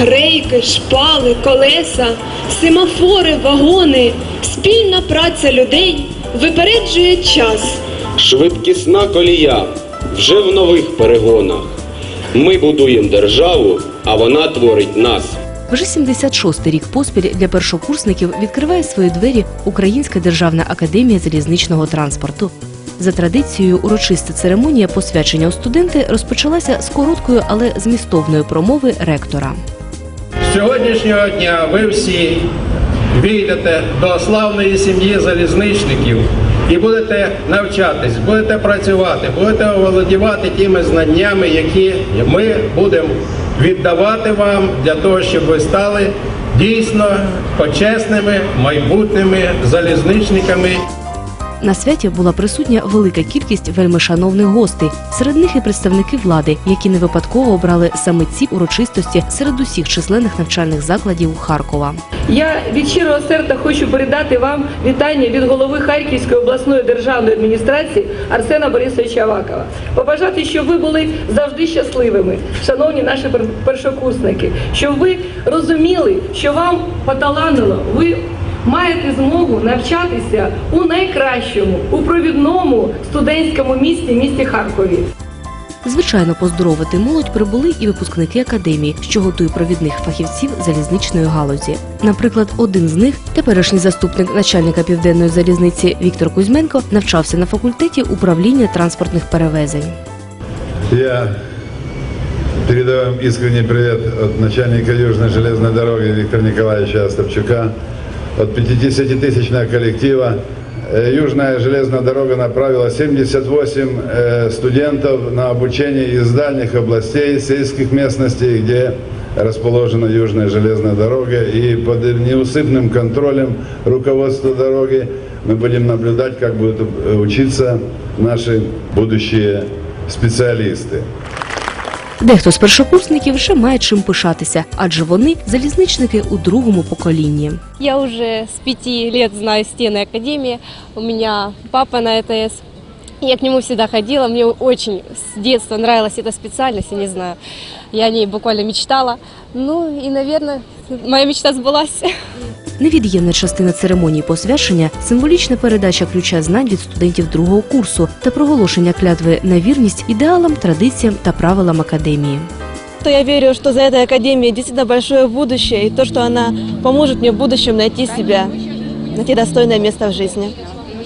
Рейки, шпали, колеса, семафори, вагони, спільна праця людей випереджує час. Швидкісна колія вже в нових перегонах. Ми будуємо державу, а вона творить нас. Вже 76-й рік поспіль для першокурсників відкриває свої двері Українська державна академія залізничного транспорту. За традицією, урочиста церемонія посвячення у студенти розпочалася з короткої, але змістовної промови ректора. Сьогоднішнього дня ви всі війдете до славної сім'ї залізничників і будете навчатись, будете працювати, будете оволодівати тими знаннями, які ми будемо віддавати вам для того, щоб ви стали дійсно почесними майбутніми залізничниками. На святі була присутня велика кількість вельмишановних гостей. Серед них і представники влади, які не випадково обрали саме ці урочистості серед усіх численних навчальних закладів Харкова. Я від щирого серця хочу передати вам вітання від голови Харківської обласної державної адміністрації Арсена Борисовича Авакова. Побажати, щоб ви були завжди щасливими, шановні наші першокурсники, щоб ви розуміли, що вам поталанило, ви маєте змогу навчатися у найкращому, у провідному студентському місті, місті Харкові. Звичайно, поздоровити молодь прибули і випускники академії, що готує провідних фахівців залізничної галузі. Наприклад, один з них, теперішній заступник начальника південної залізниці Віктор Кузьменко, навчався на факультеті управління транспортних перевезень. Я передаю вам искренний привет от начальника Южной железной дороги Виктора Николаевича Остапчука, от 50-тысячного коллектива. Э, Южная железная дорога направила 78 э, студентов на обучение из дальних областей, сельских местностей, где расположена Южная железная дорога. И под неусыпным контролем руководства дороги мы будем наблюдать, как будут э, учиться наши будущие специалисты. Дехто з першокурсників вже має чим пишатися, адже вони залізничники у другому поколінні. Я уже с пяти лет знаю стены Академии. У меня папа на ЭТС. Я к нему всегда ходила. Мне очень с детства нравилась эта специальность, я не знаю. Я о ней буквально мечтала. Ну и, наверное, моя мечта сбылась. Невід'ємна частина церемонії посвячення символічна передача ключа знань від студентів другого курсу та проголошення клятви на вірність ідеалам, традиціям та правилам академії. То я верю, что за этой академией действительно большое будущее, и то, что она поможет мне в будущем найти себя, найти достойное место в жизни.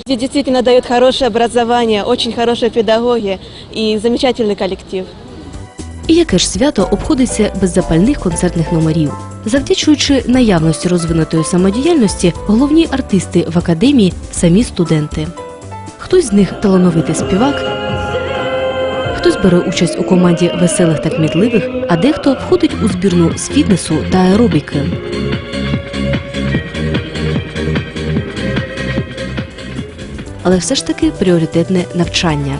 Здесь действительно дают хорошее образование, очень хорошие педагоги и замечательный коллектив. І яке ж свято обходиться без запальних концертних номерів? Завдячуючи наявності розвинутої самодіяльності, головні артисти в академії самі студенти. Хтось з них талановитий співак, хтось бере участь у команді веселих та кмітливих, а дехто входить у збірну з фітнесу та аеробіки. Але все ж таки пріоритетне навчання.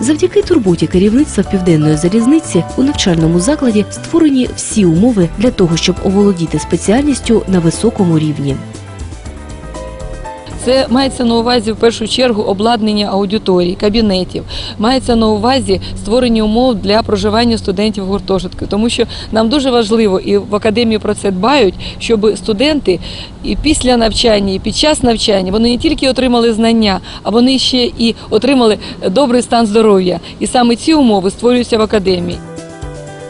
Завдяки турботі керівництва південної залізниці у навчальному закладі створені всі умови для того, щоб оволодіти спеціальністю на високому рівні. Це мається на увазі в першу чергу обладнання аудиторій, кабінетів. Мається на увазі створення умов для проживання студентів в гуртожитку. Тому що нам дуже важливо і в академії про це дбають, щоб студенти і після навчання, і під час навчання вони не тільки отримали знання, а вони ще і отримали добрий стан здоров'я. І саме ці умови створюються в академії.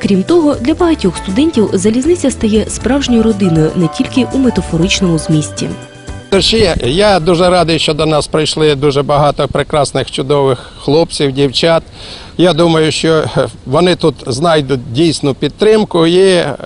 Крім того, для багатьох студентів залізниця стає справжньою родиною не тільки у метафоричному змісті. Я дуже радий, що до нас прийшли дуже багато прекрасних чудових хлопців, дівчат. Я думаю, що е, вони тут знайдуть дійсну підтримку і, е,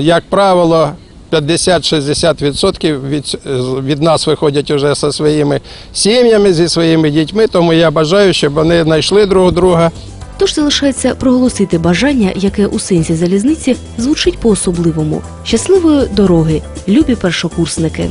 як правило, 50-60% від, від нас виходять вже зі своїми сім'ями, зі своїми дітьми. Тому я бажаю, щоб вони знайшли друг друга. Тож залишається проголосити бажання, яке у сенсі залізниці звучить по-особливому. Щасливої дороги, любі першокурсники!